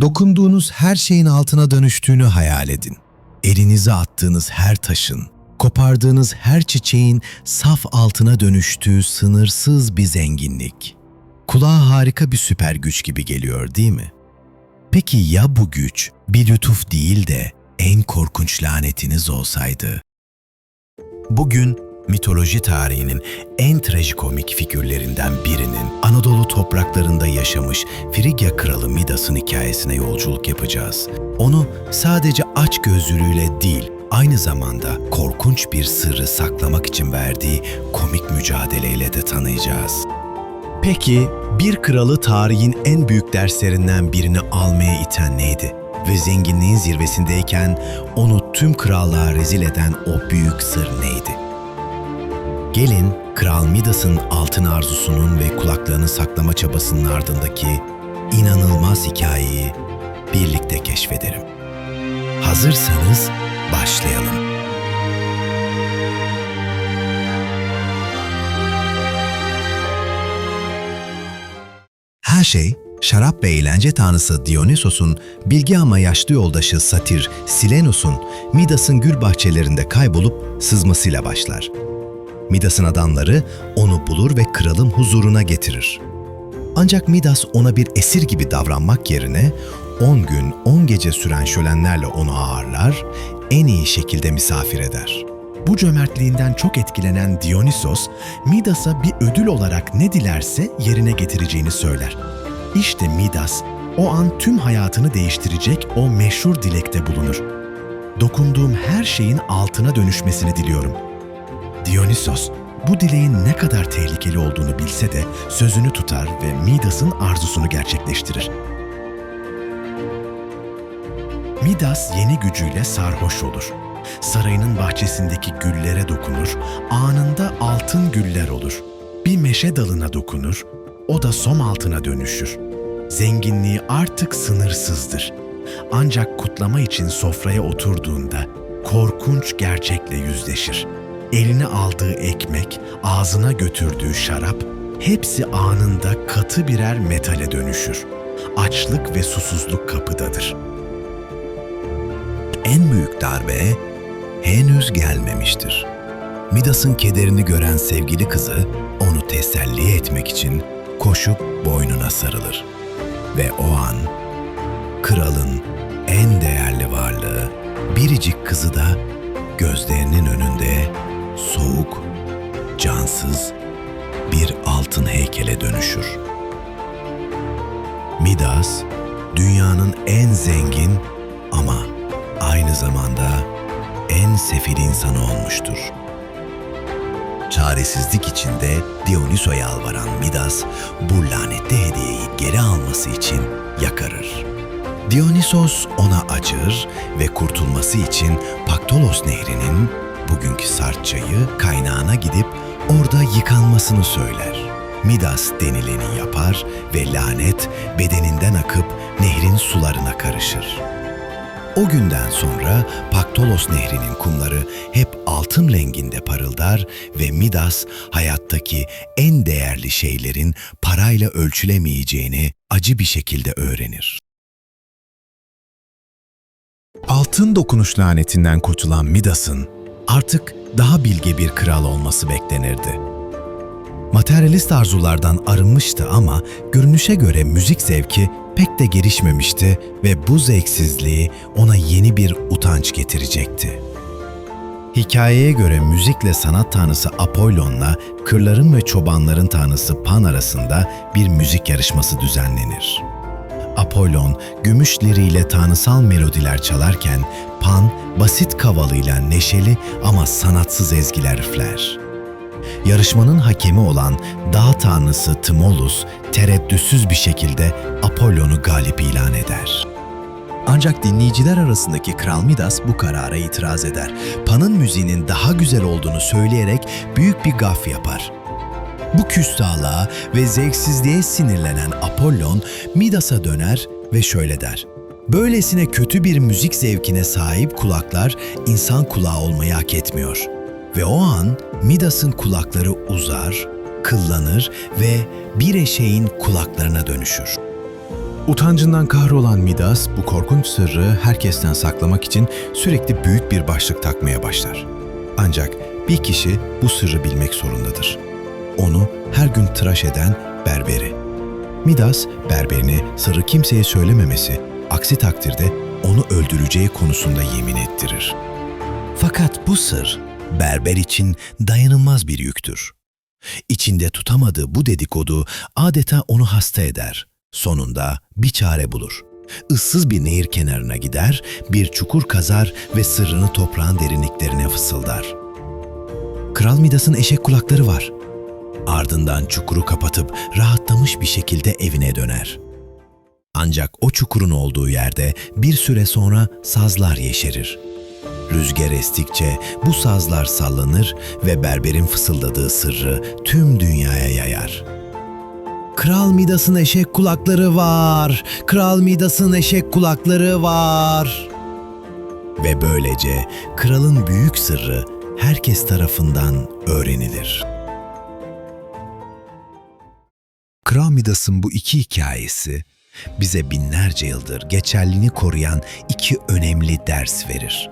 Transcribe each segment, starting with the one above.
Dokunduğunuz her şeyin altına dönüştüğünü hayal edin. Elinize attığınız her taşın, kopardığınız her çiçeğin saf altına dönüştüğü sınırsız bir zenginlik. Kulağa harika bir süper güç gibi geliyor değil mi? Peki ya bu güç bir lütuf değil de en korkunç lanetiniz olsaydı? Bugün mitoloji tarihinin en trajikomik figürlerinden birinin Anadolu topraklarında yaşamış Frigya kralı Midas'ın hikayesine yolculuk yapacağız. Onu sadece aç gözlülüğüyle değil, aynı zamanda korkunç bir sırrı saklamak için verdiği komik mücadeleyle de tanıyacağız. Peki bir kralı tarihin en büyük derslerinden birini almaya iten neydi? Ve zenginliğin zirvesindeyken onu tüm krallığa rezil eden o büyük sır neydi? Gelin Kral Midas'ın altın arzusunun ve kulaklarını saklama çabasının ardındaki inanılmaz hikayeyi birlikte keşfedelim. Hazırsanız başlayalım. Her şey, şarap ve eğlence tanrısı Dionysos'un bilgi ama yaşlı yoldaşı Satir Silenus'un Midas'ın gül bahçelerinde kaybolup sızmasıyla başlar. Midas'ın adamları onu bulur ve kralın huzuruna getirir. Ancak Midas ona bir esir gibi davranmak yerine 10 gün 10 gece süren şölenlerle onu ağırlar, en iyi şekilde misafir eder. Bu cömertliğinden çok etkilenen Dionysos, Midas'a bir ödül olarak ne dilerse yerine getireceğini söyler. İşte Midas, o an tüm hayatını değiştirecek o meşhur dilekte bulunur. Dokunduğum her şeyin altına dönüşmesini diliyorum. Dionysos, bu dileğin ne kadar tehlikeli olduğunu bilse de sözünü tutar ve Midas'ın arzusunu gerçekleştirir. Midas yeni gücüyle sarhoş olur. Sarayının bahçesindeki güllere dokunur, anında altın güller olur. Bir meşe dalına dokunur, o da som altına dönüşür. Zenginliği artık sınırsızdır. Ancak kutlama için sofraya oturduğunda korkunç gerçekle yüzleşir. Eline aldığı ekmek, ağzına götürdüğü şarap, hepsi anında katı birer metale dönüşür. Açlık ve susuzluk kapıdadır.'' En büyük darbe henüz gelmemiştir. Midas'ın kederini gören sevgili kızı onu teselli etmek için koşup boynuna sarılır. Ve o an kralın en değerli varlığı biricik kızı da gözlerinin önünde soğuk, cansız bir altın heykele dönüşür. Midas, dünyanın en zengin ama aynı zamanda en sefil insanı olmuştur. Çaresizlik içinde Dionyso'ya yalvaran Midas, bu lanetli hediyeyi geri alması için yakarır. Dionysos ona acır ve kurtulması için Paktolos Nehri'nin gidip orada yıkanmasını söyler. Midas denileni yapar ve lanet bedeninden akıp nehrin sularına karışır. O günden sonra Paktolos Nehri'nin kumları hep altın renginde parıldar ve Midas hayattaki en değerli şeylerin parayla ölçülemeyeceğini acı bir şekilde öğrenir. Altın dokunuş lanetinden kurtulan Midas'ın artık daha bilge bir kral olması beklenirdi. Materyalist arzulardan arınmıştı ama görünüşe göre müzik zevki pek de gelişmemişti ve bu zevksizliği ona yeni bir utanç getirecekti. Hikayeye göre müzikle sanat tanrısı Apollon'la kırların ve çobanların tanrısı Pan arasında bir müzik yarışması düzenlenir. Apollon gümüş liriyle tanrısal melodiler çalarken Pan basit kavalıyla neşeli ama sanatsız ezgiler üfler. Yarışmanın hakemi olan dağ tanrısı Tmolus tereddütsüz bir şekilde Apollon'u galip ilan eder. Ancak dinleyiciler arasındaki Kral Midas bu karara itiraz eder. Pan'ın müziğinin daha güzel olduğunu söyleyerek büyük bir gaf yapar. Bu küstahlığa ve zevksizliğe sinirlenen Apollon Midas'a döner ve şöyle der. Böylesine kötü bir müzik zevkine sahip kulaklar insan kulağı olmayı hak etmiyor. Ve o an Midas'ın kulakları uzar, kıllanır ve bir eşeğin kulaklarına dönüşür. Utancından kahrolan Midas bu korkunç sırrı herkesten saklamak için sürekli büyük bir başlık takmaya başlar. Ancak bir kişi bu sırrı bilmek zorundadır. Onu her gün tıraş eden berberi. Midas, berberine sırrı kimseye söylememesi, aksi takdirde onu öldüreceği konusunda yemin ettirir. Fakat bu sır, berber için dayanılmaz bir yüktür. İçinde tutamadığı bu dedikodu adeta onu hasta eder. Sonunda bir çare bulur. Issız bir nehir kenarına gider, bir çukur kazar ve sırrını toprağın derinliklerine fısıldar. Kral Midas'ın eşek kulakları var. Ardından çukuru kapatıp rahatlamış bir şekilde evine döner. Ancak o çukurun olduğu yerde bir süre sonra sazlar yeşerir. Rüzgar estikçe bu sazlar sallanır ve berberin fısıldadığı sırrı tüm dünyaya yayar. Kral Midas'ın eşek kulakları var. Kral Midas'ın eşek kulakları var. Ve böylece kralın büyük sırrı herkes tarafından öğrenilir. Kral Midas'ın bu iki hikayesi bize binlerce yıldır geçerliliğini koruyan iki önemli ders verir.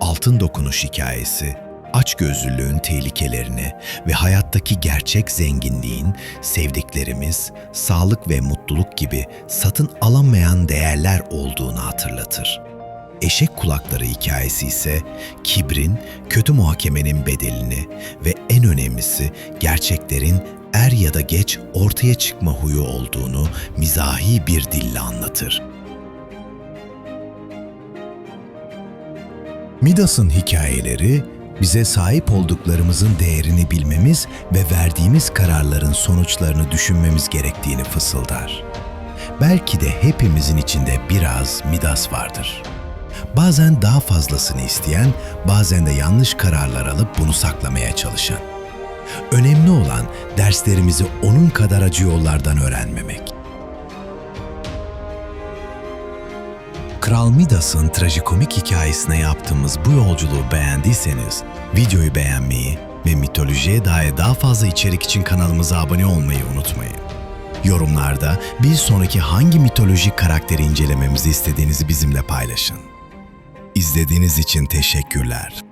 Altın Dokunuş hikayesi, açgözlülüğün tehlikelerini ve hayattaki gerçek zenginliğin sevdiklerimiz, sağlık ve mutluluk gibi satın alamayan değerler olduğunu hatırlatır. Eşek kulakları hikayesi ise kibrin, kötü muhakemenin bedelini ve en önemlisi gerçeklerin er ya da geç ortaya çıkma huyu olduğunu mizahi bir dille anlatır. Midas'ın hikayeleri bize sahip olduklarımızın değerini bilmemiz ve verdiğimiz kararların sonuçlarını düşünmemiz gerektiğini fısıldar. Belki de hepimizin içinde biraz Midas vardır. Bazen daha fazlasını isteyen, bazen de yanlış kararlar alıp bunu saklamaya çalışan. Önemli olan derslerimizi onun kadar acı yollardan öğrenmemek. Kral Midas'ın trajikomik hikayesine yaptığımız bu yolculuğu beğendiyseniz videoyu beğenmeyi ve mitolojiye dair daha fazla içerik için kanalımıza abone olmayı unutmayın. Yorumlarda bir sonraki hangi mitolojik karakteri incelememizi istediğinizi bizimle paylaşın. İzlediğiniz için teşekkürler.